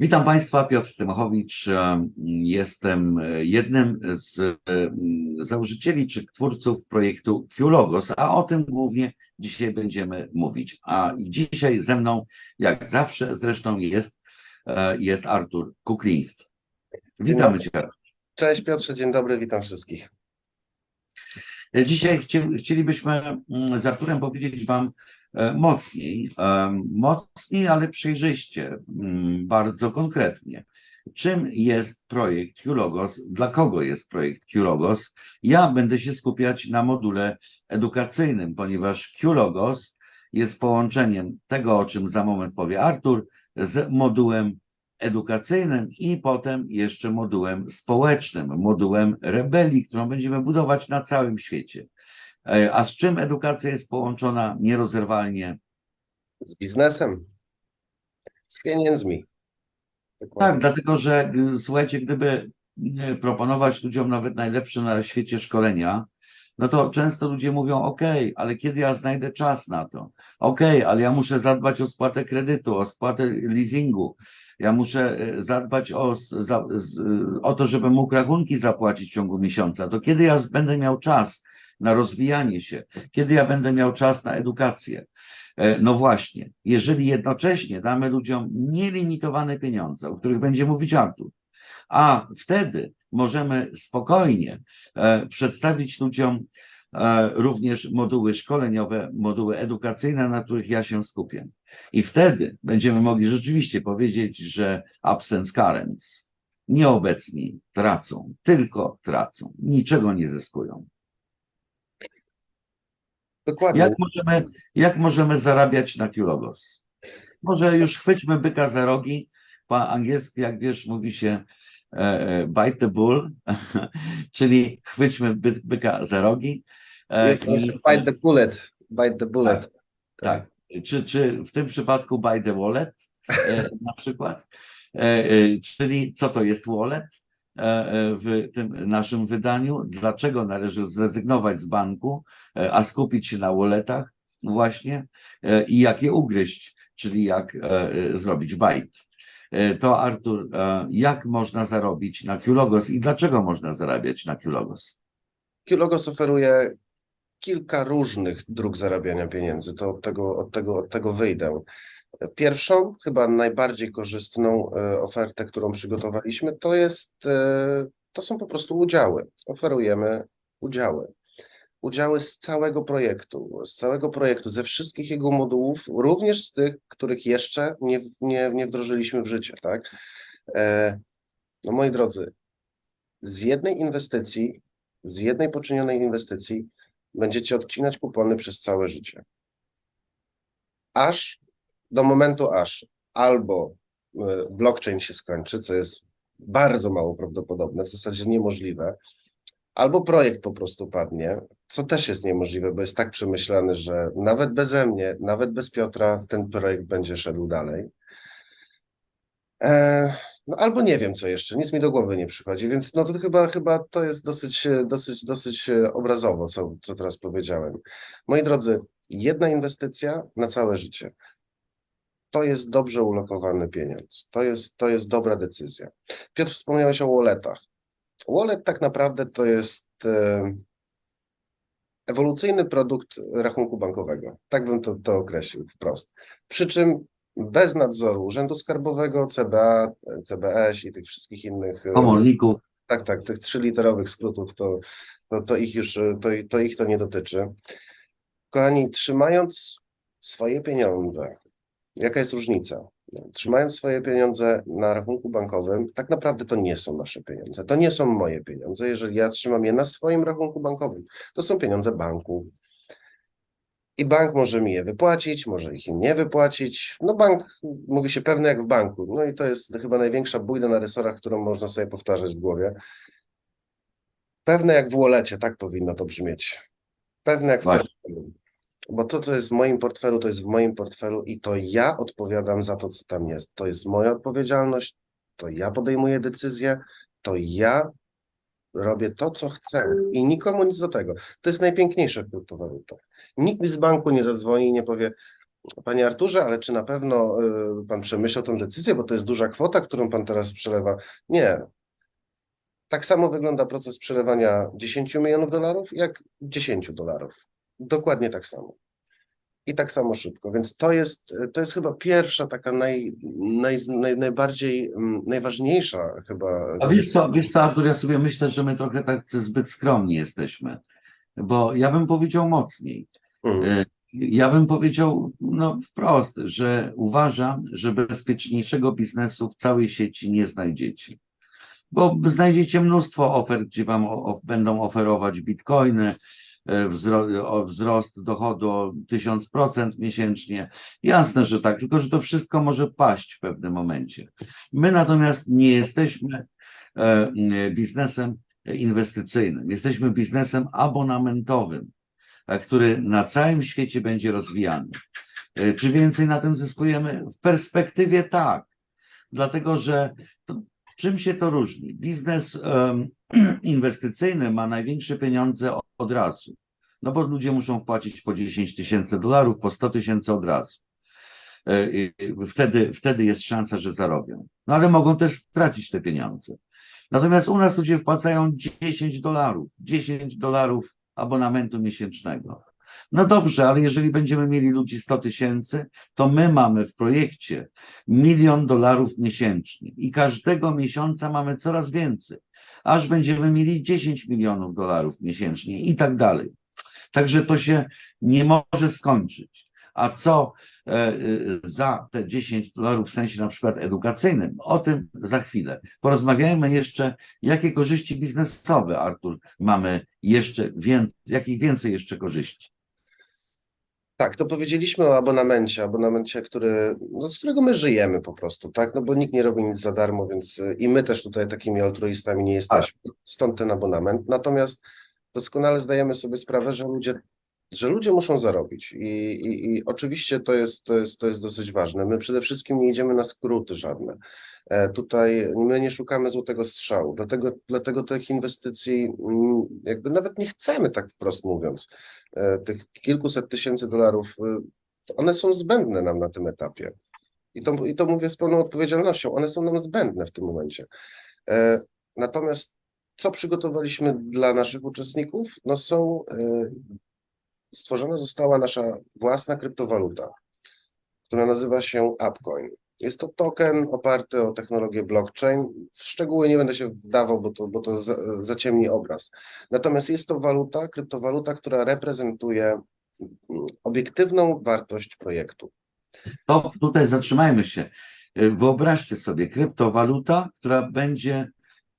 Witam Państwa, Piotr Tymochowicz. Jestem jednym z założycieli czy twórców projektu QLogos, a o tym głównie dzisiaj będziemy mówić. A dzisiaj ze mną, jak zawsze zresztą, jest, jest Artur Kukliński. Witamy Cię. Cześć Piotrze, dzień dobry, witam wszystkich. Dzisiaj chci- chcielibyśmy mm, z Arturem powiedzieć Wam e, mocniej, em, mocniej, ale przejrzyście, mm, bardzo konkretnie. Czym jest projekt QLogos? Dla kogo jest projekt QLogos? Ja będę się skupiać na module edukacyjnym, ponieważ QLogos jest połączeniem tego, o czym za moment powie Artur, z modułem edukacyjnym i potem jeszcze modułem społecznym, modułem rebelii, którą będziemy budować na całym świecie. E, A z czym edukacja jest połączona nierozerwalnie? Z biznesem, z pieniędzmi. Tak, Dokładnie. dlatego że y, słuchajcie, gdyby y, proponować ludziom nawet najlepsze na świecie szkolenia, no to często ludzie mówią, OK, ale kiedy ja znajdę czas na to? OK, ale ja muszę zadbać o spłatę kredytu, o spłatę leasingu. Ja muszę y, zadbać o, za, o to, żebym mógł rachunki zapłacić w ciągu miesiąca. To kiedy ja będę miał czas na rozwijanie się? Kiedy ja będę miał czas na edukację? E, No właśnie, jeżeli jednocześnie damy ludziom nielimitowane pieniądze, o których będzie mówić Artur, a wtedy możemy spokojnie e, przedstawić ludziom e, również moduły szkoleniowe, moduły edukacyjne, na których ja się skupię. I wtedy będziemy mogli rzeczywiście powiedzieć, że absence currents, nieobecni tracą, tylko tracą, niczego nie zyskują. Dokładnie. Jak możemy, jak możemy zarabiać na Qlogos? Może już chwyćmy byka za rogi. Po angielsku, jak wiesz, mówi się e, e, bite the bull, czyli chwyćmy by, byka za rogi. E, jeszcze Bite the bullet. Bite the bullet. tak. Czy, czy w tym przypadku buy the wallet e, na przykład? E, e, czyli co to jest wallet w tym naszym wydaniu? Dlaczego należy zrezygnować z banku, e, a skupić się na walletach właśnie e, i jak je ugryźć, czyli jak e, e, zrobić. E, To Artur, e, jak można zarobić na Qlogos i dlaczego można zarabiać na Qlogos? Qlogos oferuje kilka różnych dróg zarabiania pieniędzy. To od tego, od tego, od tego wyjdę. Pierwszą, chyba najbardziej korzystną e, ofertę, którą przygotowaliśmy, to jest, e, to są po prostu udziały. Oferujemy udziały. Udziały z całego projektu, z całego projektu, ze wszystkich jego modułów, również z tych, których jeszcze nie, nie, nie wdrożyliśmy w życie, tak? E, No moi drodzy, z jednej inwestycji, z jednej poczynionej inwestycji będziecie odcinać kupony przez całe życie. Aż do momentu, aż albo e, blockchain się skończy, co jest bardzo mało prawdopodobne, w zasadzie niemożliwe, albo projekt po prostu padnie, co też jest niemożliwe, bo jest tak przemyślany, że nawet beze mnie, nawet bez Piotra ten projekt będzie szedł dalej. E, no albo nie wiem co jeszcze, nic mi do głowy nie przychodzi, więc no to chyba, chyba to jest dosyć, dosyć, dosyć e, obrazowo, co, co teraz powiedziałem. Moi drodzy, jedna inwestycja na całe życie. To jest dobrze ulokowany pieniądz. To jest, to jest dobra decyzja. Piotr, wspomniałeś o walletach. Wallet tak naprawdę to jest e, ewolucyjny produkt rachunku bankowego. Tak bym to, to określił wprost. Przy czym bez nadzoru Urzędu Skarbowego, CBA, CBS i tych wszystkich innych. e, Komorników, tak, tak, tych trzyliterowych skrótów, to, to, to ich już, to, to ich to nie dotyczy. Kochani, trzymając swoje pieniądze, jaka jest różnica? Trzymając swoje pieniądze na rachunku bankowym, tak naprawdę to nie są nasze pieniądze, to nie są moje pieniądze. Jeżeli ja trzymam je na swoim rachunku bankowym, to są pieniądze banku. I bank może mi je wypłacić, może ich im nie wypłacić. No bank mówi się pewny jak w banku. No i to jest chyba największa bójda na resorach, którą można sobie powtarzać w głowie. Pewne jak w wallecie, tak powinno to brzmieć. Pewne jak w Właśnie. Bo to, co jest w moim portfelu, to jest w moim portfelu i to ja odpowiadam za to, co tam jest. To jest moja odpowiedzialność, to ja podejmuję decyzje, to ja robię to, co chcę i nikomu nic do tego. To jest najpiękniejsze w kryptowalutach. Nikt mi z banku nie zadzwoni i nie powie, Panie Arturze, ale czy na pewno y, pan przemyślał tę decyzję, bo to jest duża kwota, którą pan teraz przelewa? Nie. Tak samo wygląda proces przelewania 10 milionów dolarów, jak 10 dolarów. Dokładnie tak samo. I tak samo szybko. Więc to jest, to jest chyba pierwsza taka naj, naj, naj, najbardziej, mm, najważniejsza chyba. A wiesz co, wiesz co, Artur, ja sobie myślę, że my trochę tak zbyt skromni jesteśmy, bo ja bym powiedział mocniej. Mm. Ja bym powiedział no, wprost, że uważam, że bezpieczniejszego biznesu w całej sieci nie znajdziecie. Bo znajdziecie mnóstwo ofert, gdzie wam będą oferować bitcoiny, wzrost dochodu o 1000% miesięcznie. Jasne, że tak, tylko że to wszystko może paść w pewnym momencie. My natomiast nie jesteśmy e, biznesem inwestycyjnym, jesteśmy biznesem abonamentowym e, który na całym świecie będzie rozwijany. E, Czy więcej na tym zyskujemy? W perspektywie tak, dlatego że to, czym się to różni? Biznes inwestycyjny ma największe pieniądze od, razu, no bo ludzie muszą wpłacić po 10 tysięcy dolarów, po 100 tysięcy od razu. E, Wtedy, wtedy jest szansa, że zarobią. No ale mogą też stracić te pieniądze. Natomiast u nas ludzie wpłacają 10 dolarów, 10 dolarów abonamentu miesięcznego. No dobrze, ale jeżeli będziemy mieli ludzi 100 tysięcy, to my mamy w projekcie milion dolarów miesięcznie i każdego miesiąca mamy coraz więcej, aż będziemy mieli 10 milionów dolarów miesięcznie i tak dalej. Także to się nie może skończyć. A co e, za te 10 dolarów w sensie na przykład edukacyjnym, o tym za chwilę. Porozmawiajmy jeszcze, jakie korzyści biznesowe, Artur, mamy jeszcze więcej, jakich więcej jeszcze korzyści. Tak, to powiedzieliśmy o abonamencie, abonamencie, który, no, z którego my żyjemy po prostu, tak? No bo nikt nie robi nic za darmo, więc i my też tutaj takimi altruistami nie jesteśmy. Stąd ten abonament. Natomiast doskonale zdajemy sobie sprawę, że ludzie, że ludzie muszą zarobić. I, i, i oczywiście to jest, to, jest, to jest dosyć ważne. My przede wszystkim nie idziemy na skróty żadne. E, Tutaj my nie szukamy złotego strzału, dlatego, dlatego tych inwestycji mm, jakby nawet nie chcemy, tak wprost mówiąc. E, Tych kilkuset tysięcy dolarów, y, one są zbędne nam na tym etapie. I to, I to mówię z pełną odpowiedzialnością, one są nam zbędne w tym momencie. E, Natomiast co przygotowaliśmy dla naszych uczestników? No są, e, stworzona została nasza własna kryptowaluta, która nazywa się Upcoin. Jest to token oparty o technologię blockchain. W szczegóły nie będę się wdawał, bo to, bo to za- zaciemni obraz. Natomiast jest to waluta, kryptowaluta, która reprezentuje mm, obiektywną wartość projektu. To tutaj zatrzymajmy się. Wyobraźcie sobie, kryptowaluta, która będzie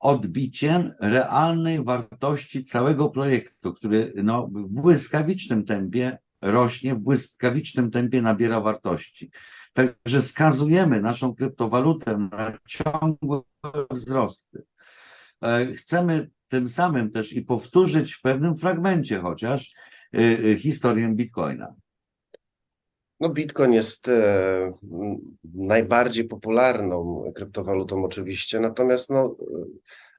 odbiciem realnej wartości całego projektu, który no, w błyskawicznym tempie rośnie, w błyskawicznym tempie nabiera wartości. Także skazujemy naszą kryptowalutę na ciągłe wzrosty. E, Chcemy tym samym też i powtórzyć w pewnym fragmencie chociaż y, y, historię Bitcoina. No, Bitcoin jest e, najbardziej popularną kryptowalutą oczywiście, natomiast no,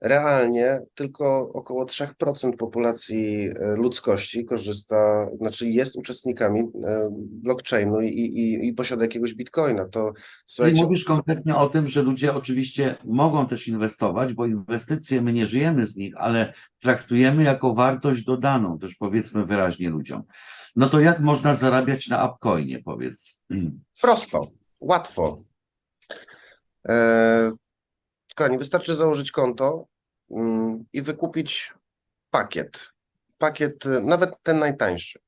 realnie tylko około 3% populacji e, ludzkości korzysta, znaczy jest uczestnikami e, blockchainu i, i, i posiada jakiegoś Bitcoina. To słuchajcie, mówisz konkretnie o tym, że ludzie oczywiście mogą też inwestować, bo inwestycje my nie żyjemy z nich, ale traktujemy jako wartość dodaną, też powiedzmy wyraźnie ludziom. No to jak można zarabiać na Upcoinie, powiedz? Prosto, łatwo. E, kochani, wystarczy założyć konto i wykupić pakiet. Pakiet, e, nawet ten najtańszy.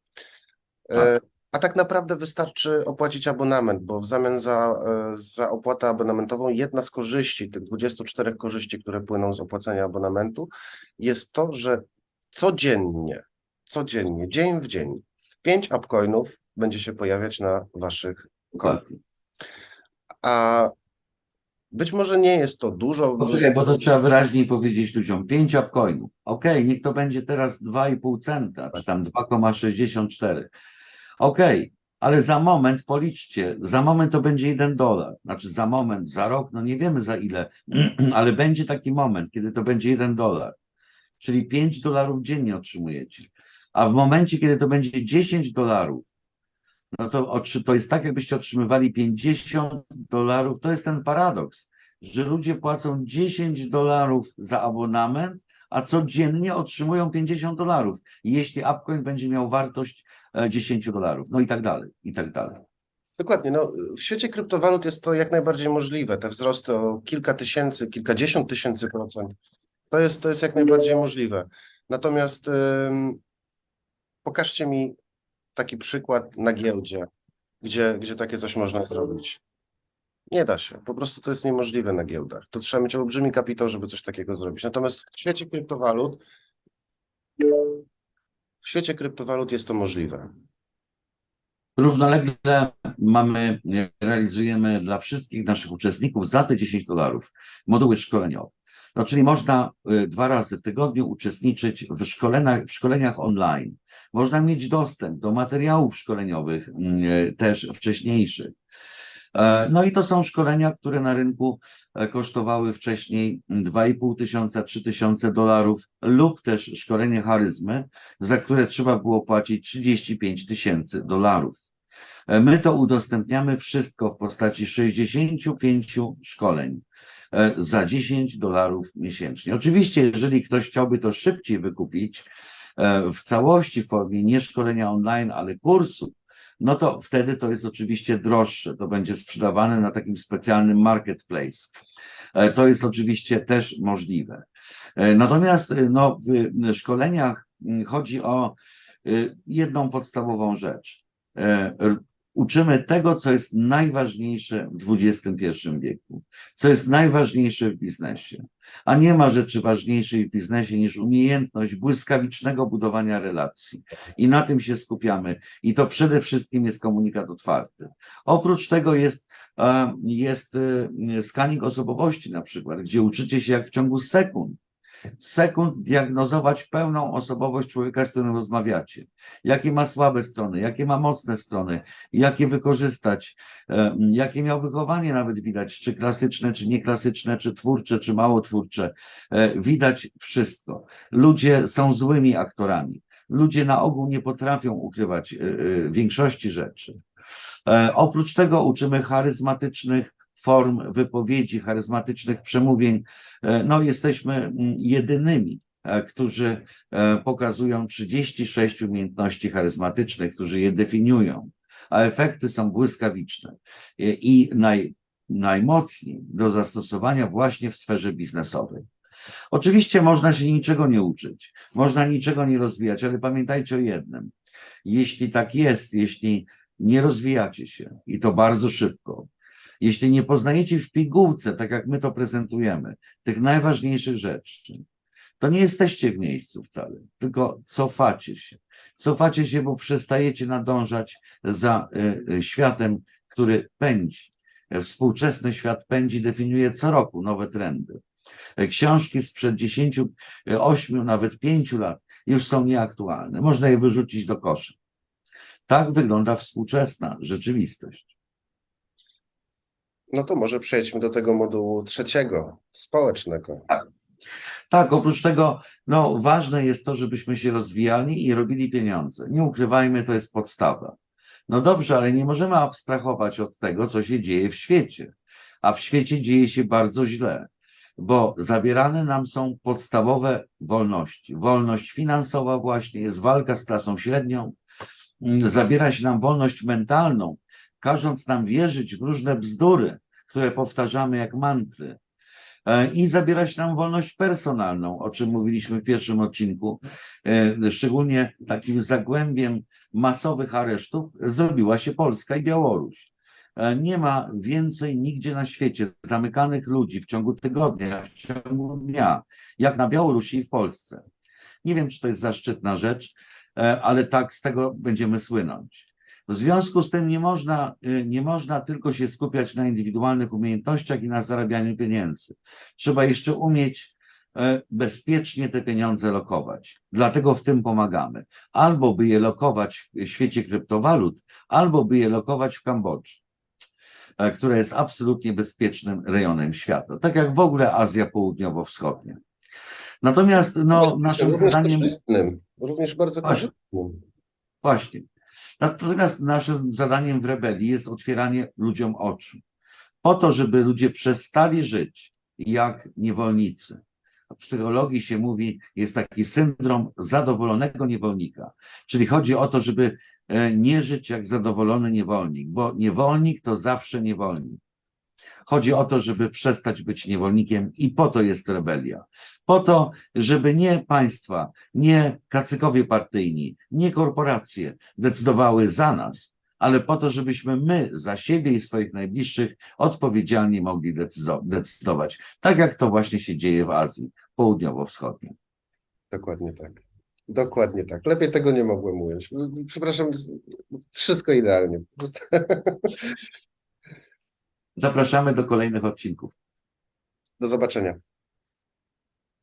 E, a tak naprawdę wystarczy opłacić abonament, bo w zamian za, e, za opłatę abonamentową jedna z korzyści, tych 24 korzyści, które płyną z opłacania abonamentu, jest to, że codziennie, codziennie, dzień w dzień, 5 upcoinów będzie się pojawiać na waszych kontach. A być może nie jest to dużo. Poczekaj, bo to trzeba wyraźniej powiedzieć ludziom. 5 Upcoinów. Okej, niech to będzie teraz 2,5 centa, czy tam 2,64. Okej, ale za moment policzcie, za moment to będzie 1 dolar. Znaczy za moment, za rok, no nie wiemy za ile, ale będzie taki moment, kiedy to będzie 1 dolar. Czyli 5 dolarów dziennie otrzymujecie. A w momencie, kiedy to będzie 10 dolarów, no to, to jest tak, jakbyście otrzymywali 50 dolarów. To jest ten paradoks, że ludzie płacą 10 dolarów za abonament, a codziennie otrzymują 50 dolarów, jeśli Upcoin będzie miał wartość e, 10 dolarów, no i tak dalej, i tak dalej. Dokładnie. No, w świecie kryptowalut jest to jak najbardziej możliwe. Te wzrosty o kilka tysięcy, kilkadziesiąt tysięcy procent. To jest, to jest jak najbardziej możliwe. Natomiast pokażcie mi taki przykład na giełdzie, gdzie, gdzie takie coś można zrobić. Nie da się. Po prostu to jest niemożliwe na giełdach. To trzeba mieć olbrzymi kapitał, żeby coś takiego zrobić. Natomiast w świecie kryptowalut, w świecie kryptowalut jest to możliwe. Równolegle mamy, realizujemy dla wszystkich naszych uczestników za te 10 dolarów moduły szkoleniowe. No, czyli można e, dwa razy w tygodniu uczestniczyć w szkoleniach, w szkoleniach online. Można mieć dostęp do materiałów szkoleniowych mm, e, też wcześniejszych. E, No i to są szkolenia, które na rynku e, kosztowały wcześniej 2,5 tysiąca, 3 tysiące dolarów lub też szkolenie charyzmy, za które trzeba było płacić 35 tysięcy dolarów. My to udostępniamy wszystko w postaci 65 szkoleń za 10 dolarów miesięcznie. Oczywiście, jeżeli ktoś chciałby to szybciej wykupić w całości w formie nie szkolenia online, ale kursu, no to wtedy to jest oczywiście droższe. To będzie sprzedawane na takim specjalnym marketplace. E, To jest oczywiście też możliwe. E, Natomiast e, no, w szkoleniach chodzi o jedną podstawową rzecz. Uczymy tego, co jest najważniejsze w XXI wieku, co jest najważniejsze w biznesie. A nie ma rzeczy ważniejszej w biznesie niż umiejętność błyskawicznego budowania relacji. I na tym się skupiamy. I to przede wszystkim jest komunikat otwarty. Oprócz tego jest, e, jest e, scanning osobowości na przykład, gdzie uczycie się jak w ciągu sekund sekund diagnozować pełną osobowość człowieka, z którym rozmawiacie. Jakie ma słabe strony, jakie ma mocne strony, jakie wykorzystać, e, jakie miał wychowanie nawet widać, czy klasyczne, czy nieklasyczne, czy twórcze, czy mało twórcze. E, Widać wszystko. Ludzie są złymi aktorami. Ludzie na ogół nie potrafią ukrywać e, większości rzeczy. Oprócz tego uczymy charyzmatycznych form wypowiedzi, charyzmatycznych przemówień. E, No, jesteśmy mm, jedynymi, e, którzy e, pokazują 36 umiejętności charyzmatycznych, którzy je definiują, a efekty są błyskawiczne i naj, najmocniej do zastosowania właśnie w sferze biznesowej. Oczywiście można się niczego nie uczyć, można niczego nie rozwijać, ale pamiętajcie o jednym. Jeśli tak jest, jeśli nie rozwijacie się i to bardzo szybko, jeśli nie poznajecie w pigułce, tak jak my to prezentujemy, tych najważniejszych rzeczy, to nie jesteście w miejscu wcale, tylko cofacie się. Cofacie się, bo przestajecie nadążać za y, y, światem, który pędzi. E, Współczesny świat pędzi, definiuje co roku nowe trendy. E, Książki sprzed 10, 8, nawet 5 lat już są nieaktualne. Można je wyrzucić do kosza. Tak wygląda współczesna rzeczywistość. No to może przejdźmy do tego modułu trzeciego, społecznego. Tak, oprócz tego, no, ważne jest to, żebyśmy się rozwijali i robili pieniądze. Nie ukrywajmy, to jest podstawa. No dobrze, ale nie możemy abstrahować od tego, co się dzieje w świecie. A w świecie dzieje się bardzo źle, bo zabierane nam są podstawowe wolności. Wolność finansowa właśnie, jest walka z klasą średnią, zabiera się nam wolność mentalną, każąc nam wierzyć w różne bzdury, które powtarzamy jak mantry. E, I zabiera się nam wolność personalną, o czym mówiliśmy w pierwszym odcinku. E, Szczególnie takim zagłębiem masowych aresztów zrobiła się Polska i Białoruś. E, Nie ma więcej nigdzie na świecie zamykanych ludzi w ciągu tygodnia, w ciągu dnia, jak na Białorusi i w Polsce. Nie wiem, czy to jest zaszczytna rzecz, ale tak z tego będziemy słynąć. W związku z tym nie można, y, nie można tylko się skupiać na indywidualnych umiejętnościach i na zarabianiu pieniędzy. Trzeba jeszcze umieć e, bezpiecznie te pieniądze lokować. Dlatego w tym pomagamy. Albo by je lokować w świecie kryptowalut, albo by je lokować w Kambodży, e, która jest absolutnie bezpiecznym rejonem świata. Tak jak w ogóle Azja Południowo-Wschodnia. Natomiast no, naszym również zadaniem korzystnym, również bardzo korzystnym. Właśnie. Natomiast naszym zadaniem w rebelii jest otwieranie ludziom oczu. Po to, żeby ludzie przestali żyć jak niewolnicy. W psychologii się mówi, jest taki syndrom zadowolonego niewolnika. Czyli chodzi o to, żeby e, nie żyć jak zadowolony niewolnik, bo niewolnik to zawsze niewolnik. Chodzi o to, żeby przestać być niewolnikiem i po to jest rebelia. Po to, żeby nie państwa, nie kacykowie partyjni, nie korporacje decydowały za nas, ale po to, żebyśmy my za siebie i swoich najbliższych odpowiedzialnie mogli decydować. Tak jak to właśnie się dzieje w Azji Południowo-Wschodniej. Dokładnie tak. Dokładnie tak. Lepiej tego nie mogłem ująć. Przepraszam, wszystko idealnie. Zapraszamy do kolejnych odcinków. Do zobaczenia.